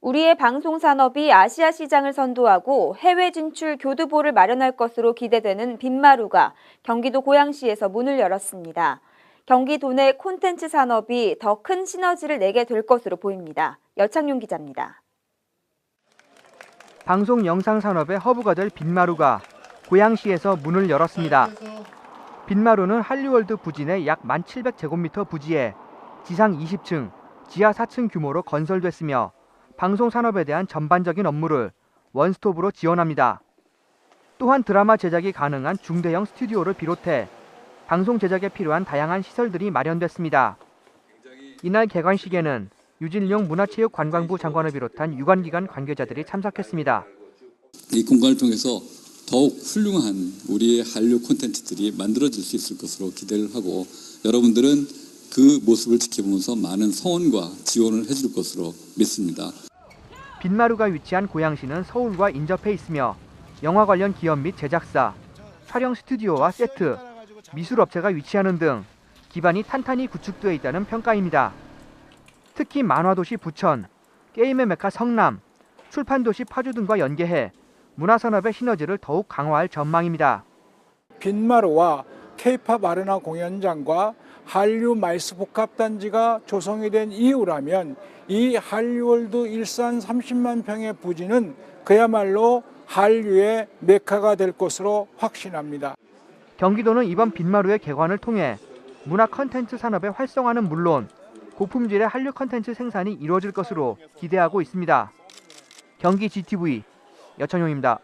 우리의 방송 산업이 아시아 시장을 선도하고 해외 진출 교두보를 마련할 것으로 기대되는 빈마루가 경기도 고양시에서 문을 열었습니다. 경기도 내 콘텐츠 산업이 더 큰 시너지를 내게 될 것으로 보입니다. 여창용 기자입니다. 방송 영상 산업의 허브가 될 빈마루가 고양시에서 문을 열었습니다. 빈마루는 한리월드 부지 내약 1,700제곱미터 부지에 지상 20층, 지하 4층 규모로 건설됐으며 방송 산업에 대한 전반적인 업무를 원스톱으로 지원합니다. 또한 드라마 제작이 가능한 중대형 스튜디오를 비롯해 방송 제작에 필요한 다양한 시설들이 마련됐습니다. 이날 개관식에는 유진룡 문화체육관광부 장관을 비롯한 유관기관 관계자들이 참석했습니다. 이 공간을 통해서 더욱 훌륭한 우리의 한류 콘텐츠들이 만들어질 수 있을 것으로 기대를 하고 여러분들은 그 모습을 지켜보면서 많은 성원과 지원을 해줄 것으로 믿습니다. 빈마루가 위치한 고양시는 서울과 인접해 있으며 영화 관련 기업 및 제작사, 촬영 스튜디오와 세트, 미술업체가 위치하는 등 기반이 탄탄히 구축되어 있다는 평가입니다. 특히 만화도시 부천, 게임의 메카 성남, 출판도시 파주 등과 연계해 문화산업의 시너지를 더욱 강화할 전망입니다. 빈마루와 케이팝 아레나 공연장과 한류 마이스 복합단지가 조성이 된 이유라면 이 한류월드 일산 30만 평의 부지는 그야말로 한류의 메카가 될 것으로 확신합니다. 경기도는 이번 빈마루의 개관을 통해 문화 컨텐츠 산업의 활성화는 물론 고품질의 한류 컨텐츠 생산이 이루어질 것으로 기대하고 있습니다. 경기 GTV 여천용입니다.